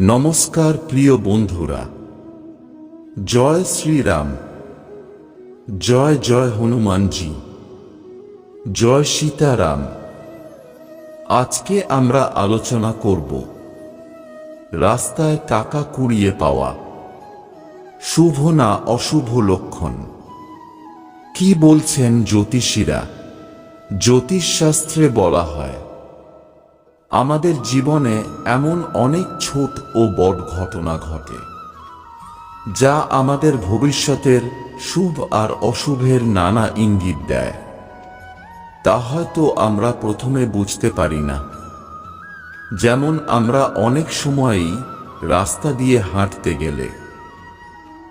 নমস্কার প্রিয় বন্ধুরা। জয় শ্রীরাম। জয় জয় হনুমানজি। জয় সীতারাম। আজকে আমরা আলোচনা করব রাস্তায় টাকা কুড়িয়ে পাওয়া। শুভ না অশুভ লক্ষণ। কি বলছেন জ্যোতিষীরা? জ্যোতিষশাস্ত্রে বলা হয় আমাদের জীবনে এমন অনেক ছোট ও বড় ঘটনা ঘটে, যা আমাদের ভবিষ্যতের শুভ আর অশুভের নানা ইঙ্গিত দেয়। তা হয়তো আমরা প্রথমে বুঝতে পারি না। যেমন আমরা অনেক সময়ই রাস্তা দিয়ে হাঁটতে গেলে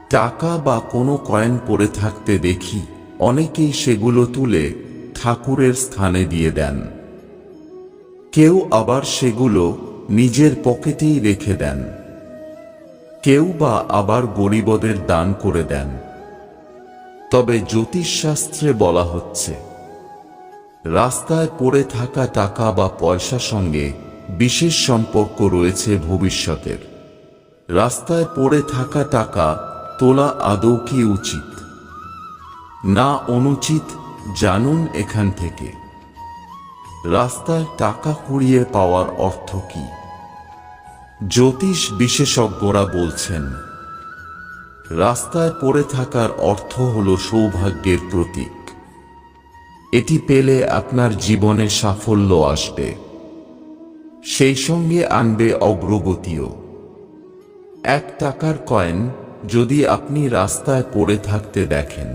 টাকা বা কোনো কয়েন পড়ে থাকতে দেখি, অনেকেই সেগুলো তুলে ঠাকুরের স্থানে দিয়ে দেন। কেউ আবার সেগুলো নিজের পকেটেই রেখে দেন। কেউ বা আবার গরিবদের দান করে দেন। তবে জ্যোতিষশাস্ত্রে বলা হচ্ছে, রাস্তায় পড়ে থাকা টাকা বা পয়সা সঙ্গে বিশেষ সম্পর্ক রয়েছে ভবিষ্যতের। রাস্তায় পড়ে থাকা টাকা তোলা আদৌ কি উচিত? না অনুচিত, জানুন এখান থেকে। রাস্তায় টাকা কুড়িয়ে পাওয়ার অর্থ কি? জ্যোতিষ বিশেষজ্ঞরা বলছেন, রাস্তায় পড়ে থাকার অর্থ হল সৌভাগ্যের প্রতীক। এটি পেলে আপনার জীবনে সাফল্য আসবে। সেই সঙ্গে আনবে অগ্রগতিও। এক টাকার কয়েন যদি আপনি রাস্তায় পড়ে থাকতে দেখেন,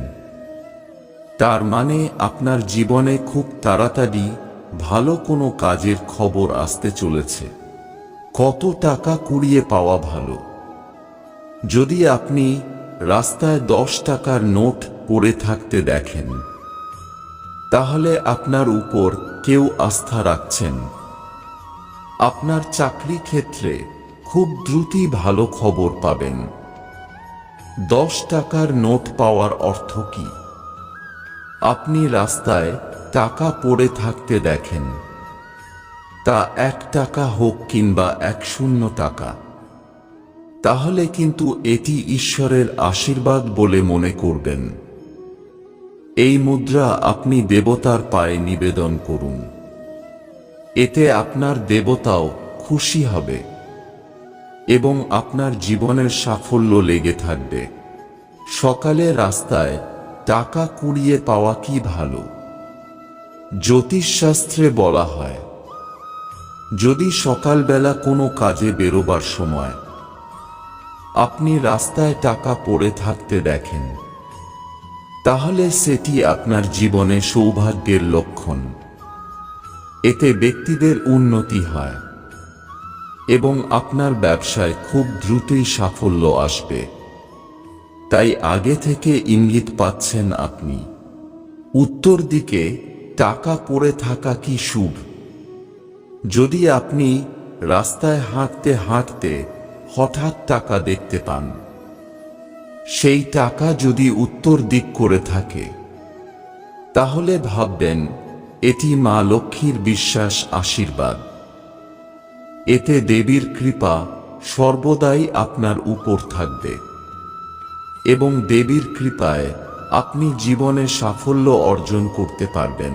তার মানে আপনার জীবনে খুব তাড়াতাড়ি ভালো কোনো কাজের খবর আসতে চলেছে। কত টাকা কুড়িয়ে পাওয়া ভালো। যদি আপনি রাস্তায় দশ টাকার নোট পড়ে থাকতে দেখেন, তাহলে আপনার উপর কেউ আস্থা রাখছেন। আপনার চাকরি ক্ষেত্রে খুব দ্রুতই ভালো খবর পাবেন। দশ টাকার নোট পাওয়ার অর্থ কি? আপনি রাস্তায় টাকা পড়ে থাকতে দেখেন। তা এক টাকা হোক কিংবা এক শূন্য টাকা। তাহলে কিন্তু এটি ঈশ্বরের আশীর্বাদ বলে মনে করবেন। এই মুদ্রা আপনি দেবতার পায়ে নিবেদন করুন। এতে আপনার দেবতাও খুশি হবে এবং আপনার জীবনের সাফল্য লেগে থাকবে। সকালে রাস্তায় টাকা কুড়িয়ে পাওয়া কি ভালো? জ্যোতিষশাস্ত্রে বলা হয়, যদি সকালবেলা কোনো কাজে বেরোবার সময় আপনি রাস্তায় টাকা পড়ে থাকতে দেখেন, তাহলে সেটি আপনার জীবনে সৌভাগ্যের লক্ষণ। এতে ব্যক্তিদের উন্নতি হয় এবং আপনার ব্যবসায় খুব দ্রুতই সাফল্য আসবে। তাই আগে থেকে ইঙ্গিত পাচ্ছেন আপনি। উত্তর দিকে টাকা পড়ে থাকা কি শুভ? যদি আপনি রাস্তায় হাঁটতে হাঁটতে হঠাৎ টাকা দেখতে পান, সেই টাকা যদি উত্তর দিক করে থাকে, তাহলে ভাববেন, এটি মা লক্ষ্মীর বিশ্বাস আশীর্বাদ। এতে দেবীর কৃপা সর্বদাই আপনার উপর থাকবে এবং দেবীর কৃপায় আপনি জীবনে সাফল্য অর্জন করতে পারবেন।